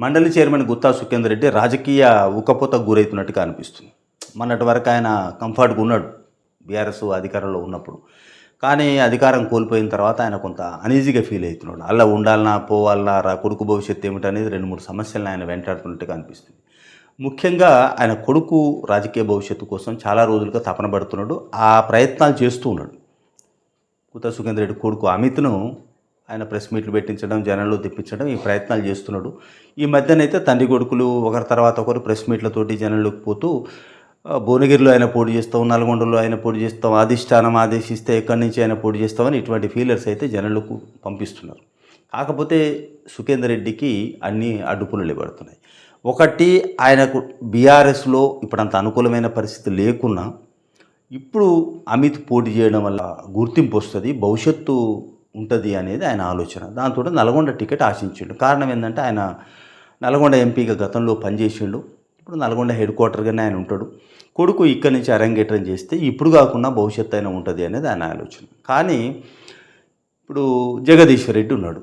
మండలి చైర్మన్ గుత్తా సుఖేందర్ రెడ్డి రాజకీయ ఉక్కపోతకు గురవుతున్నట్టుగా అనిపిస్తుంది. మొన్నటి వరకు ఆయన కంఫర్ట్గా ఉన్నాడు బీఆర్ఎస్ అధికారంలో ఉన్నప్పుడు. కానీ అధికారం కోల్పోయిన తర్వాత ఆయన కొంత అనీజీగా ఫీల్ అవుతున్నాడు. అలా ఉండాలనా పోవాలనా రా కొడుకు భవిష్యత్తు ఏమిటనేది రెండు మూడు సమస్యలను ఆయన వెంటాడుతున్నట్టుగా అనిపిస్తుంది. ముఖ్యంగా ఆయన కొడుకు రాజకీయ భవిష్యత్తు కోసం చాలా రోజులుగా తపన పడుతున్నాడు. ఆ ప్రయత్నాలు చేస్తూ ఉన్నాడు. కుత సుఖేందర్ రెడ్డి కొడుకు అమిత్ను ఆయన ప్రెస్ మీట్లు పెట్టించడం జనంలో తెప్పించడం ఈ ప్రయత్నాలు చేస్తున్నాడు. ఈ మధ్యనైతే తండ్రి కొడుకులు ఒకరి తర్వాత ఒకరు ప్రెస్ మీట్లతోటి జనంలోకి పోతూ భువనగిరిలో ఆయన పోటీ చేస్తాం నల్గొండలో ఆయన పోటీ చేస్తాం అధిష్టానం ఆదేశిస్తే ఎక్కడి నుంచి ఆయన పోటీ చేస్తామని ఇటువంటి ఫీలర్స్ అయితే జనంలోకి పంపిస్తున్నారు. కాకపోతే సుఖేందర్ రెడ్డికి అన్ని అడ్డుపులు నిలబడుతున్నాయి. ఒకటి ఆయనకు బీఆర్ఎస్లో ఇప్పుడు అంత అనుకూలమైన పరిస్థితి లేకున్నా ఇప్పుడు అమిత్ పోటీ చేయడం వల్ల గుర్తింపు వస్తుంది భవిష్యత్తు ఉంటుంది అనేది ఆయన ఆలోచన. దాంతో నల్గొండ టికెట్ ఆశించిండు. కారణం ఏంటంటే ఆయన నల్గొండ ఎంపీగా గతంలో పనిచేసిండు. ఇప్పుడు నల్గొండ హెడ్ క్వార్టర్గానే ఆయన ఉంటాడు. కొడుకు ఇక్కడి నుంచి అరంగేట్రం చేస్తే ఇప్పుడు కాకుండా భవిష్యత్తు అయినా ఉంటుంది అనేది ఆయన ఆలోచన. కానీ ఇప్పుడు జగదీశ్వర్ రెడ్డి ఉన్నాడు.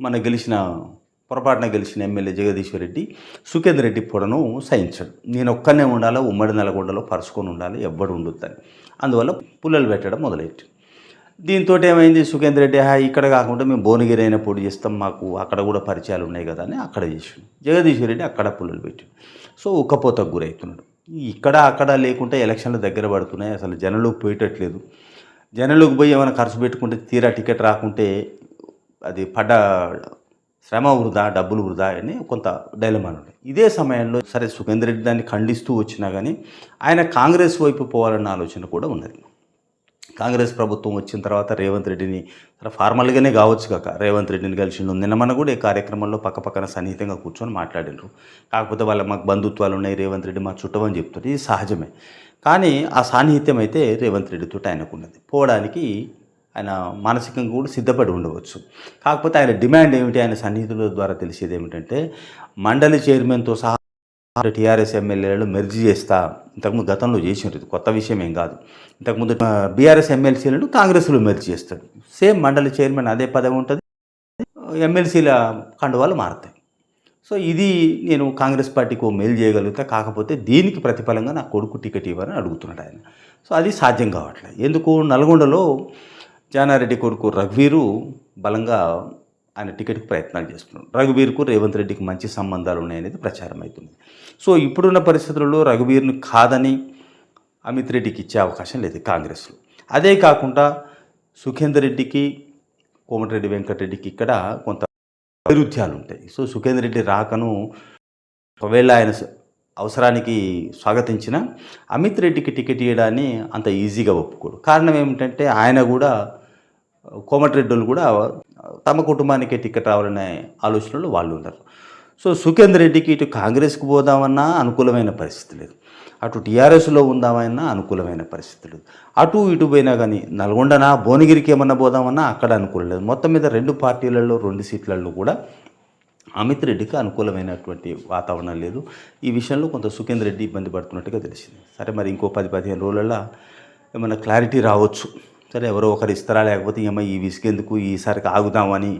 మన గెలిచిన పొరపాటున గెలిచిన ఎమ్మెల్యే జగదీశ్వర్ రెడ్డి సుఖేందర్ రెడ్డి పొడను సహించాడు. నేను ఒక్కనే ఉండాలా ఉమ్మడి నల్గొండలో పరుచుకొని ఉండాలి ఎవ్వడు ఉండొద్దని. అందువల్ల పుల్లలు పెట్టడం మొదలెట్టి దీంతో ఏమైంది? సుఖేందర్ రెడ్డి "హా, ఇక్కడ కాకుండా మేము భువనగిరి అయినా పొడి చేస్తాం మాకు అక్కడ కూడా పరిచయాలు ఉన్నాయి కదా అని అక్కడ చేసాడు. జగదీశ్వర్ రెడ్డి అక్కడ పుల్లలు పెట్టాడు. సో ఉక్కపోతకు గురవుతున్నాడు. ఇక్కడ అక్కడ లేకుంటే ఎలక్షన్లు దగ్గర పడుతున్నాయి. అసలు జనంలోకి పోయేటట్లేదు. జనంలోకి పోయి ఏమైనా ఖర్చు పెట్టుకుంటే తీరా టికెట్ రాకుంటే అది పడ్డ శ్రమ వృధా డబ్బులు వృధా అని కొంత డైలమాన్ ఉంది ఇదే సమయంలో సరే సుఖేందర్ రెడ్డి దాన్ని ఖండిస్తూ వచ్చినా కానీ ఆయన కాంగ్రెస్ వైపు పోవాలన్న ఆలోచన కూడా ఉన్నది. కాంగ్రెస్ ప్రభుత్వం వచ్చిన తర్వాత రేవంత్ రెడ్డిని ఫార్మల్గానే కావచ్చు కాక రేవంత్ రెడ్డిని కలిసిండు. నిన్న మన కూడా ఈ కార్యక్రమంలో పక్కపక్కన సన్నిహితంగా కూర్చొని మాట్లాడినారు కాకపోతే వాళ్ళ మాకు బంధుత్వాలు ఉన్నాయి రేవంత్ రెడ్డి మా చుట్టమని చెప్తుంది ఇది సహజమే. కానీ ఆ సాన్నిహిత్యం అయితే రేవంత్ రెడ్డితో ఆయనకున్నది పోవడానికి ఆయన మానసికంగా కూడా సిద్ధపడి ఉండవచ్చు. కాకపోతే ఆయన డిమాండ్ ఏమిటి? ఆయన సన్నిహితుల ద్వారా తెలిసేది ఏమిటంటే మండలి చైర్మన్తో సహా టీఆర్ఎస్ ఎమ్మెల్యేలు మెర్జీ చేస్తా. ఇంతకుముందు గతంలో చేసినారు ఇది. కొత్త విషయం ఏం కాదు. ఇంతకుముందు బీఆర్ఎస్ ఎమ్మెల్సీలను కాంగ్రెస్లో మెర్జీ చేస్తాడు సేమ్ మండలి చైర్మన్ అదే పదవి ఉంటుంది. ఎమ్మెల్సీల కండువాలు మారుతాయి. సో ఇది నేను కాంగ్రెస్ పార్టీకి ఓ మేలు చేయగలుగుతా. కాకపోతే దీనికి ప్రతిఫలంగా నా కొడుకు టికెట్ ఇవ్వని అడుగుతున్నాడు ఆయన. సో అది సాధ్యం కావట్లేదు. ఎందుకు? నల్గొండలో జానారెడ్డి కొడుకు రఘువీరు బలంగా ఆయన టికెట్కి ప్రయత్నాలు చేస్తున్నాడు. రఘువీర్కు రేవంత్ రెడ్డికి మంచి సంబంధాలు ఉన్నాయనేది ప్రచారం అవుతుంది సో ఇప్పుడున్న పరిస్థితుల్లో రఘువీర్ను కాదని అమిత్ రెడ్డికి ఇచ్చే అవకాశం లేదు కాంగ్రెస్లో. అదే కాకుండా సుఖేందర్ రెడ్డికి కోమటిరెడ్డి వెంకటరెడ్డికి ఇక్కడ కొంత వైరుధ్యాలు ఉంటాయి. సో సుఖేందర్ రెడ్డి రాకను ఒకవేళ ఆయన అవసరానికి స్వాగతించిన అమిత్ రెడ్డికి టికెట్ ఇవ్వడాన్ని అంత ఈజీగా ఒప్పుకోడు. కారణం ఏమిటంటే ఆయన కూడా కోమటిరెడ్డిలు కూడా తమ కుటుంబానికే టికెట్ రావాలనే ఆలోచనలో వాళ్ళు ఉన్నారు. సో సుఖేందర్ రెడ్డికి ఇటు కాంగ్రెస్కి పోదామన్నా అనుకూలమైన పరిస్థితి లేదు. అటు టీఆర్ఎస్లో ఉందామన్నా అనుకూలమైన పరిస్థితి లేదు. అటు ఇటు పోయినా కానీ నల్గొండనా భువనగిరికి ఏమన్నా పోదామన్నా అక్కడ అనుకూలం లేదు. మొత్తం మీద రెండు పార్టీలలో రెండు సీట్లలో కూడా అమిత్ రెడ్డికి అనుకూలమైనటువంటి వాతావరణం లేదు. ఈ విషయంలో కొంత సుఖేందర్ రెడ్డి ఇబ్బంది పడుతున్నట్టుగా తెలిసింది. సరే మరి ఇంకో పది పదిహేను రోజులలో ఏమైనా క్లారిటీ రావచ్చు. సరే ఎవరో ఒకరు ఇస్తారా? లేకపోతే ఏమో ఈ విసుగెందుకు? ఈసారికి ఆగుదామని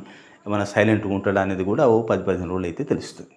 ఏమైనా సైలెంట్గా ఉంటాడా? అనేది కూడా ఓ పది పదిహేను రోజులు అయితే తెలుస్తుంది.